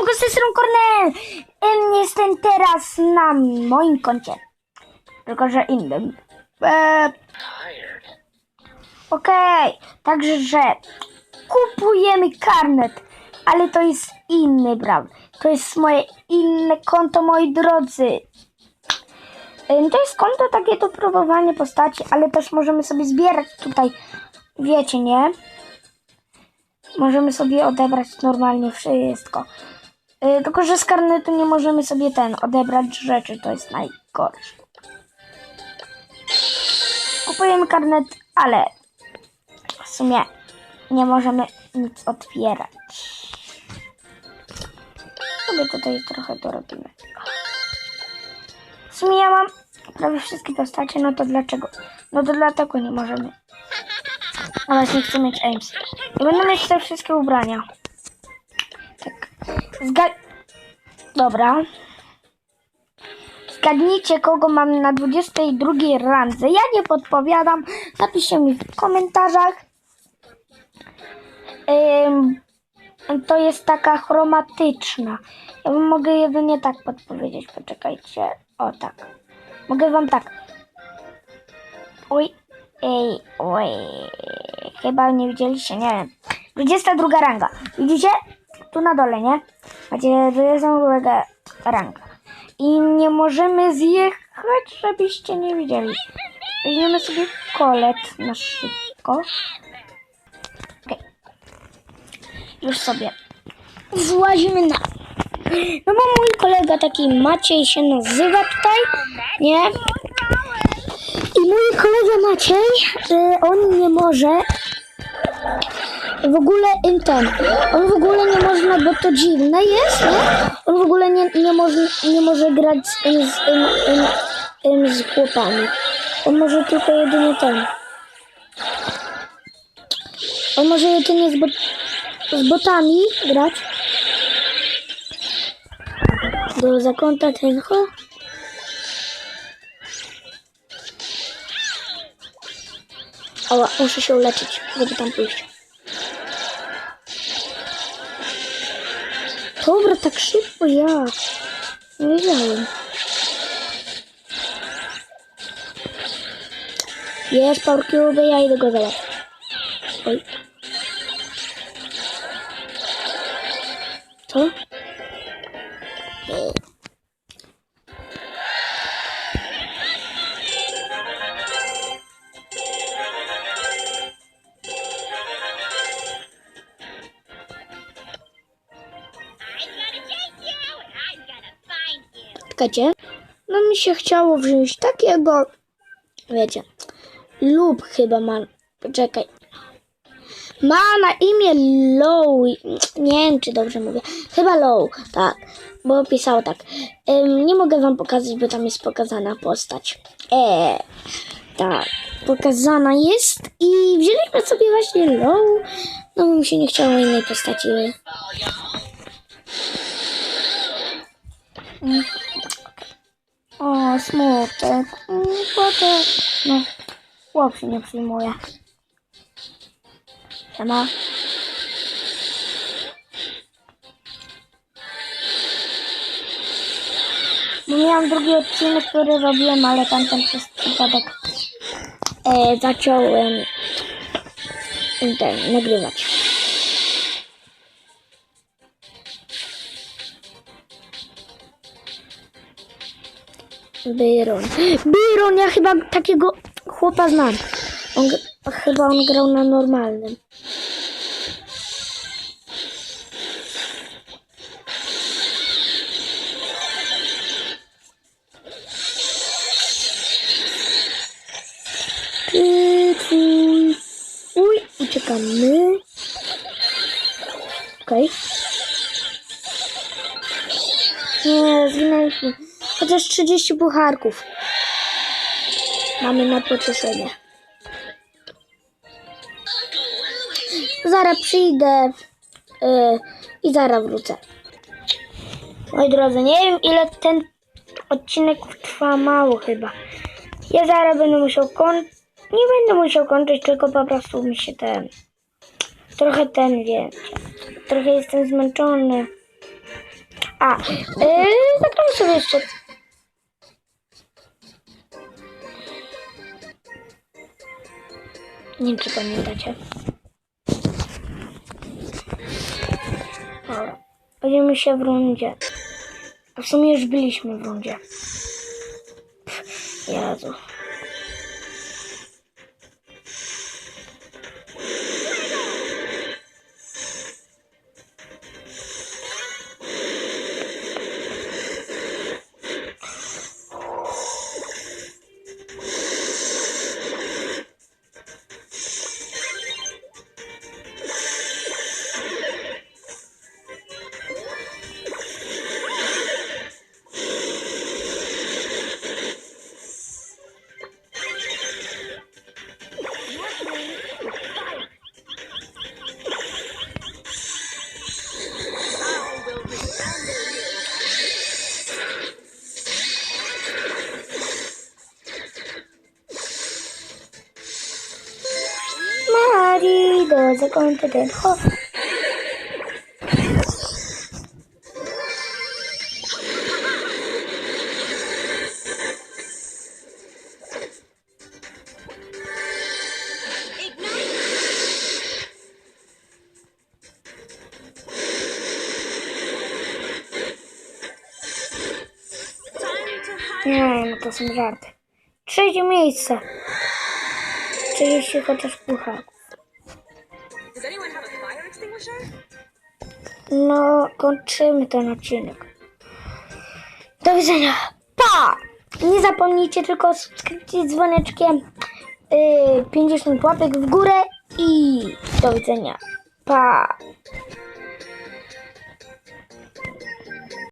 Siemanko, z Kornel. Em, Jestem teraz na moim koncie. Tylko, że innym. E, Okej, także, że kupujemy karnet, ale to jest inny, prawda? To jest moje inne konto, moi drodzy. To jest konto takie do próbowania postaci, ale też możemy sobie zbierać tutaj, wiecie, nie? Możemy sobie odebrać normalnie wszystko. Yy, tylko, że z karnetu nie możemy sobie ten odebrać rzeczy, to jest najgorsze. Kupujemy karnet, ale w sumie nie możemy nic otwierać. Sobie tutaj trochę dorobimy. W sumie ja mam prawie wszystkie postacie, no to dlaczego? No to dlatego nie możemy. A właśnie chcę mieć Ames. I będę mieć te wszystkie ubrania. Zga... Dobra. Zgadnijcie, kogo mam na 22 randze. Ja nie podpowiadam. Napiszcie mi w komentarzach. Ym, to jest taka chromatyczna. Ja mogę jedynie tak podpowiedzieć. Poczekajcie. O tak. Mogę wam tak. Oj, ej, oj. Chyba nie widzieliście, nie wiem. 22 ranga. Widzicie? Tu na dole, nie? Macie 22 ranga. I nie możemy zjechać, żebyście nie widzieli. Weźmiemy sobie kolet na szybko. Okej. Już sobie złazimy na... No bo mój kolega taki Maciej się nazywa tutaj, nie? I mój kolega Maciej, y, on nie może w ogóle ten, on w ogóle nie można, bo to dziwne jest, nie? On w ogóle nie, nie, może, nie może grać z, z, z, z, chłopami. On może tylko jedynie ten. On może jedynie z, bot, z botami grać. Do zakąta tego. Ała, muszę się uleczyć, żeby tam pójść. Dobra, tak szybko ja. Nie wiedziałem. Jest Power Cube, ja idę go załatwić. Oj. Co? No mi się chciało wziąć takiego, wiecie, lub chyba ma, poczekaj. Ma na imię Low, nie wiem czy dobrze mówię, chyba Low, tak, bo pisało tak. Ym, nie mogę wam pokazać, bo tam jest pokazana postać. Eee, tak, pokazana jest i wzięliśmy sobie właśnie Low, no mi się nie chciało innej postaci. O, smutek. Mm. No, chłop się nie przyjmuje. Siema. Bo miałam drugi odcinek, który robiłem, ale tamten przez przypadek e, zacząłem ten, nagrywać. Byron. Byron, ja chyba takiego chłopa znam. On, chyba on grał na normalnym. Ty. Uj, uciekamy. Okej. Nie, zginęliśmy. Chociaż 30 pucharków. Mamy na pocieszenie. Zaraz przyjdę yy, i zaraz wrócę. Moi drodzy, nie wiem ile ten odcinek trwa mało chyba. Ja zaraz będę musiał kończyć. Nie będę musiał kończyć, tylko po prostu mi się ten. Trochę ten wiecie. Trochę jestem zmęczony. A, yy, zagramy sobie jeszcze. Nie wiem, czy pamiętacie. Dobra. Będziemy się w rundzie. A w sumie już byliśmy w rundzie. Marido, zakończę ten ho. Nie, no to są żarty. Trzecie miejsce. 30 chociaż puchaków. Extinguisher? No, kończymy ten odcinek. Do widzenia. Pa! Nie zapomnijcie tylko subskrypcji z dzwoneczkiem. Yy, 50 łapek w górę i do widzenia. Pa!